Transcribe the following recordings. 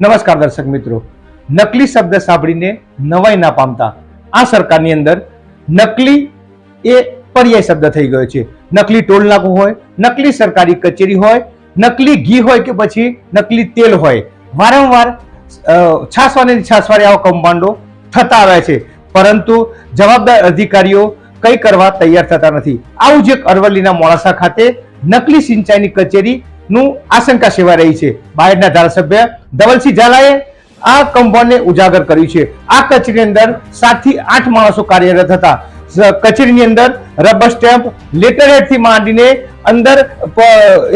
નમસ્કાર દર્શક મિત્રો. નકલી શબ્દ સાંભળીને નવાઈ ના પામતા. આ સરકારની અંદર નકલી એ પર્યાય શબ્દ થઈ ગયો છે. નકલી ટોલ નાકું હોય, નકલી સરકારી કચેરી હોય, નકલી ઘી હોય કે પછી નકલી તેલ હોય. વારંવાર છાસવાને છાસવારે આવા કૌભાંડો થતા આવે છે. પરંતુ જવાબદાર અધિકારીઓ કંઈ કરવા તૈયાર થતા નથી. આવું જ એક અરવલ્લીના મોડાસા ખાતે નકલી સિંચાઈની કચેરી નું આશંકા સેવા રહી છે. બાયડના ધારાસભ્ય ધવલસિંહ ઝાલાએ આ કૌભાંડને ઉજાગર કર્યું છે. આ કચેરીની અંદર સાતથી આઠ માણસો કાર્યરત હતા. કચેરીની અંદર રબર સ્ટેમ્પ લેટરહેડથી માંડીને અંદર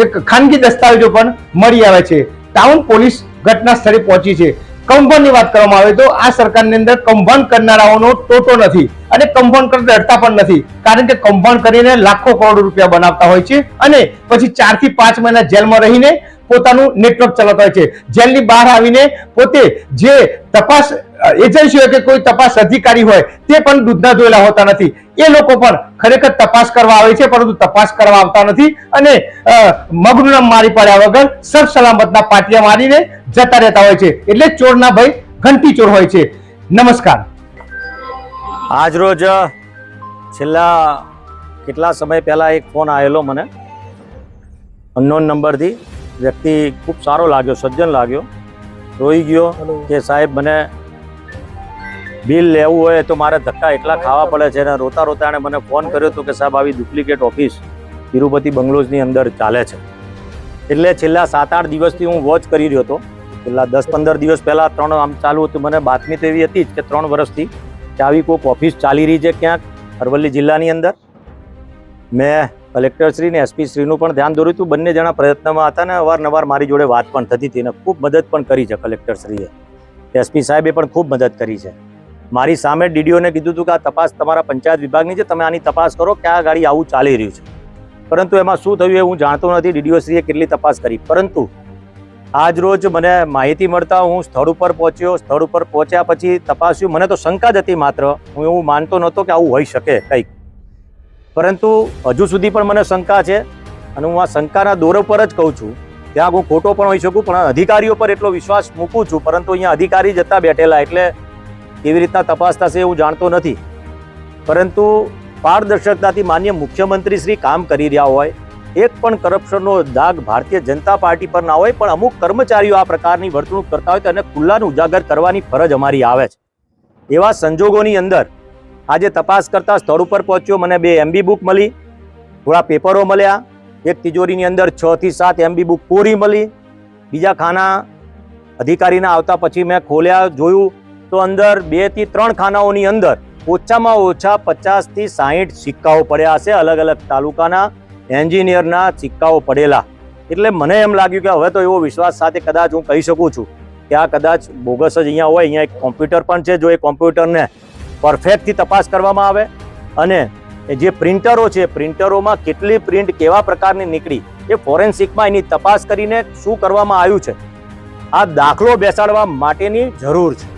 એક ખાનગી દસ્તાવેજો પણ મળી આવે છે. ટાઉન પોલીસ ઘટના સ્થળે પહોંચી છે. કૌભાંડની વાત કરવામાં આવે તો આ સરકારની અંદર કંભન કરનારાઓનો ટોટો નથી અને કંભન કરતા ડરતા પણ નથી. કારણ કે કંભન કરીને લાખો કરોડ રૂપિયા બનાવતા હોય છે અને પછી ચારથી પાંચ મહિના જેલમાં રહીને પોતાનું નેટવર્ક ચલાવતા હોય છે. જેલની બહાર આવીને પોતે જે તપાસ એજન્સી હોય કે કોઈ તપાસ અધિકારી હોય તે પણ દૂધના ધોયેલા હોતા નથી. એ લોકો પણ ખરેખર તપાસ કરવા આવે છે પરંતુ તપાસ કરવા આવતા નથી અને મગનું મારી પડ્યા વગર સર સલામતના પાટિયા મારીને જતા રહેતા હોય છે. એટલે ચોરના ભાઈ ઘંટી ચોર હોય છે. નમસ્કાર. આજ રોજ છેલ્લા કેટલા સમય પહેલાં એક ફોન આવેલો મને. અનનોન નંબરથી. વ્યક્તિ ખૂબ સારો લાગ્યો સજ્જન લાગ્યો. રોઈ ગયો કે સાહેબ મને બિલ લેવું હોય તો મારે ધક્કા એટલા ખાવા પડે છે અને રોતા રોતા એણે મને ફોન કર્યો હતો કે સાહેબ, આવી ડુપ્લિકેટ ઓફિસ તિરુપતિ બંગલોઝની અંદર ચાલે છે. એટલે છેલ્લા સાત આઠ દિવસથી હું વોચ કરી રહ્યો હતો. છેલ્લા દસ પંદર દિવસ પહેલાં ત્રણ આમ ચાલુ હતું, મને બાતમી તો એવી હતી જ કે ત્રણ વર્ષથી કે આવી કોઈક ઓફિસ ચાલી રહી છે ક્યાંક, અરવલ્લી જિલ્લાની અંદર. મેં કલેક્ટરશ્રી ને એસપી શ્રીનું પણ ધ્યાન દોર્યું હતું. બંને જણા પ્રયત્નમાં હતા ને અવારનવાર મારી જોડે વાત પણ થતી હતી અને ખૂબ મદદ પણ કરી છે કલેક્ટરશ્રીએ એસપી સાહેબે પણ ખૂબ મદદ કરી છે. મારી સામે ડીડીઓને કીધું હતું કે આ તપાસ તમારા પંચાયત વિભાગની છે, તમે આની તપાસ કરો કે આ ગાડી આવું ચાલી રહ્યું છે. પરંતુ એમાં શું થયું એ હું જાણતો નથી, ડીડીઓશ્રીએ કેટલી તપાસ કરી. પરંતુ આજ રોજ મને માહિતી મળતા હું સ્થળ ઉપર પહોંચ્યો, સ્થળ ઉપર પહોંચ્યા પછી તપાસ્યું, મને તો શંકા જ હતી માત્ર. હું એવું માનતો નહોતો કે આવું હોઈ શકે કંઈક. પરંતુ હજુ સુધી પણ મને શંકા છે અને હું આ શંકાના દોર પર જ કહું છું. ત્યાં હું ખોટો પણ હોઈ શકું, પણ અધિકારીઓ પર એટલો વિશ્વાસ મૂકું છું. પરંતુ અહીંયા અધિકારી જતા બેઠેલા એટલે કેવી રીતના તપાસ થશે એવું જાણતો નથી. પરંતુ પારદર્શકતાથી માન્ય મુખ્યમંત્રી શ્રી કામ કરી રહ્યા હોય, એક પણ કરપ્શનનો દાગ ભારતીય જનતા પાર્ટી પર ના હોય, પણ અમુક કર્મચારીઓ આ પ્રકારની વર્તણૂક કરતા હોય તો એને ખુલ્લાને ઉજાગર કરવાની ફરજ અમારી આવે છે. એવા સંજોગોની અંદર આજે તપાસ કરતા સ્થળ ઉપર પહોંચ્યો, મને બે એમબી બુક મળી, થોડા પેપરો મળ્યા, એક તિજોરીની અંદર છ થી સાત એમબી બુક પૂરી મળી, બીજા ખાના અધિકારીના આવતા પછી મેં ખોલ્યા, જોયું તો અંદર બેથી ત્રણ ખાનાઓની અંદર ઓછામાં ઓછા પચાસથી સાહીઠ સિક્કાઓ પડ્યા હશે અલગ અલગ તાલુકાના એન્જિનિયરના સિક્કાઓ પડેલા. એટલે મને એમ લાગ્યું કે હવે તો એવો વિશ્વાસ સાથે કદાચ હું કહી શકું છું કે આ કદાચ બોગસ જ અહીંયા હોય, અહીંયા એક કોમ્પ્યુટર પણ છે જો એ કોમ્પ્યુટરને પરફેક્ટથી તપાસ કરવામાં આવે અને જે પ્રિન્ટરો છે, પ્રિન્ટરોમાં કેટલી પ્રિન્ટ કેવા પ્રકારની નીકળી એ ફોરેન્સિકમાં એની તપાસ કરીને શું કરવામાં આવ્યું છે, આ દાખલો બેસાડવા માટેની જરૂર છે.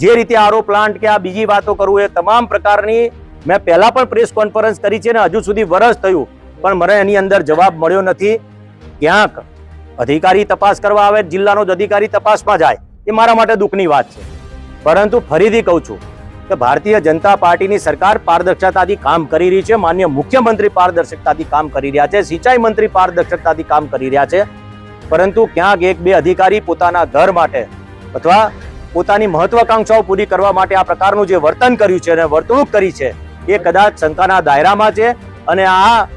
જે રીતે આરો પ્લાન્ટ કે આ બીજી વાતો કરું એ તમામ પ્રકારની મેં પહેલાં પણ પ્રેસ કોન્ફરન્સ કરી છે ને હજુ સુધી વરસ થયું, પણ મને એની અંદર જવાબ મળ્યો નથી. ક્યાંક અધિકારી તપાસ કરવા આવે, જિલ્લાનો જ અધિકારી તપાસમાં જાય, એ મારા માટે દુઃખની વાત છે. પરંતુ ફરીથી કહું છું કે ભારતીય જનતા પાર્ટીની સરકાર પારદર્શકતાથી કામ કરી રહી છે, માન્ય મુખ્યમંત્રી પારદર્શકતાથી કામ કરી રહ્યા છે, સિંચાઈ મંત્રી પારદર્શકતાથી કામ કરી રહ્યા છે. પરંતુ ક્યાંક એક બે અધિકારી પોતાના ઘર માટે અથવા પોતાની મહત્વાકાંક્ષાઓ પૂરી કરવા માટે આ પ્રકારનું જે વર્તન કર્યું છે અને વર્તણૂક કરી છે એ કદાચ શંકાના દાયરામાં છે. અને આ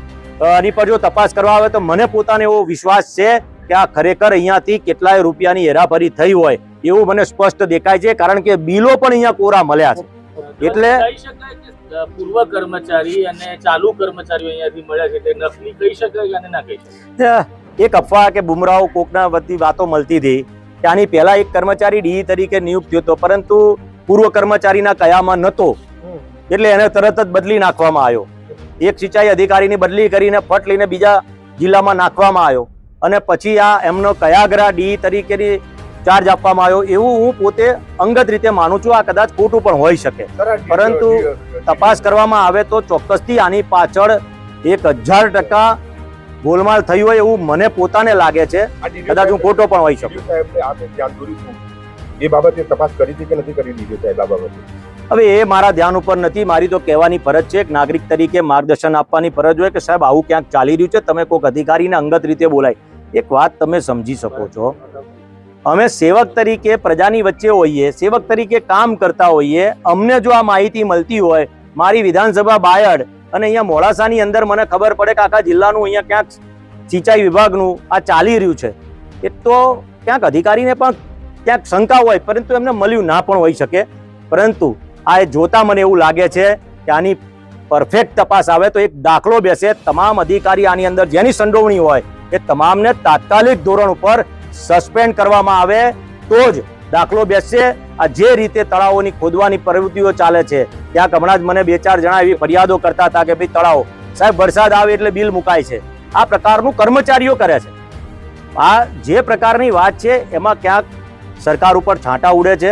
આની પર જો તપાસ કરવા આવે તો મને પોતાને એવો વિશ્વાસ છે કે આ ખરેખર અહીંયાથી કેટલાય રૂપિયાની હેરાફેરી થઈ હોય એવું મને સ્પષ્ટ દેખાય છે. કારણ કે બિલો પણ અહીંયા કોરા મળ્યા છે. એટલે પૂર્વ કર્મચારી અને ચાલુ કર્મચારીઓ અહીંયાથી મળ્યા છે તે નકલી કહી શકાય અને ના કહી શકાય? એક અફવા કે બુમરાઓ કોકના વતી વાતો મળતી હતી. કે આની પહેલા એક કર્મચારી ડી તરીકે નિયુક્ત થયો હતો પરંતુ પૂર્વ કર્મચારીના કયામાં નહોતો. એટલે એને તરત જ બદલી નાખવામાં આવ્યો. એક સિંચાઈ અધિકારીની બદલી કરીને ફટ લઈને બીજા જિલ્લામાં નાખવામાં આવ્યો. અને પછી આ એમનો કયાગરા ડી તરીકેની ચાર્જ આપવામાં આવ્યો. એવું હું પોતે અંગત રીતે માનું છું આ કદાચ ખોટું પણ હોઈ શકે. પરંતુ તપાસ કરવામાં આવે તો ચોક્કસથી આની પાછળ એક હજાર ટકા ગોલમાલ થયું હોય એવું મને પોતાને લાગે છે. કદાચ હું ખોટો પણ હોઈ શકું. એ બાબતે તપાસ કરી હતી કે નથી કરી દીધી સાહેબ આ બાબતે? હવે એ મારા ધ્યાન ઉપર નથી મારી તો કહેવાની ફરજ છે એક નાગરિક તરીકે માર્ગદર્શન આપવાની ફરજ હોય કે સાહેબ આવું ક્યાંક ચાલી રહ્યું છે તમે કોઈક અધિકારીને અંગત રીતે બોલાય. એક વાત તમે સમજી શકો છો. અમે સેવક તરીકે પ્રજાની વચ્ચે હોઈએ સેવક તરીકે કામ કરતા હોઈએ અમને જો આ માહિતી મળતી હોય મારી વિધાનસભા બાયડ અને અહીંયા મોડાસાની અંદર મને ખબર પડે કે આખા જિલ્લાનું અહીંયા ક્યાંક સિંચાઈ વિભાગનું આ ચાલી રહ્યું છે. એ તો ક્યાંક અધિકારીને પણ ક્યાંક શંકા હોય, પરંતુ એમને મળ્યું ના પણ હોઈ શકે. પરંતુ આ જોતા મને એવું લાગે છે કે આની પરફેક્ટ તપાસ આવે તો એક દાખલો બેસે. તમામ અધિકારી આની અંદર જેની સંડોવણી હોય એ તમામને તાત્કાલિક ધોરણ ઉપર સસ્પેન્ડ કરવામાં આવે તો જ દાખલો બેસશે. આ જે રીતે તળાવોની ખોદવાની પ્રવૃત્તિઓ ચાલે છે, ત્યાં હમણાં જ મને બે ચાર જણા એવી ફરિયાદો કરતા હતા કે ભાઈ તળાવો, સાહેબ વરસાદ આવે એટલે બિલ મુકાય છે. આ પ્રકારનું કર્મચારીઓ કરે છે. આ જે પ્રકારની વાત છે, એમાં ક્યાંક સરકાર ઉપર છાંટા ઉડે છે.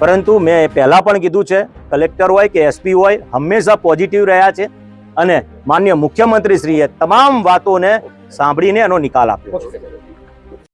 પરંતુ મેં પહેલાં પણ કીધું છે, કલેક્ટર હોય કે એસપી હોય, હંમેશા પોઝિટિવ રહ્યા છે અને માન્ય મુખ્યમંત્રીશ્રીએ તમામ વાતોને સાંભળીને એનો નિકાલ આપ્યો છે.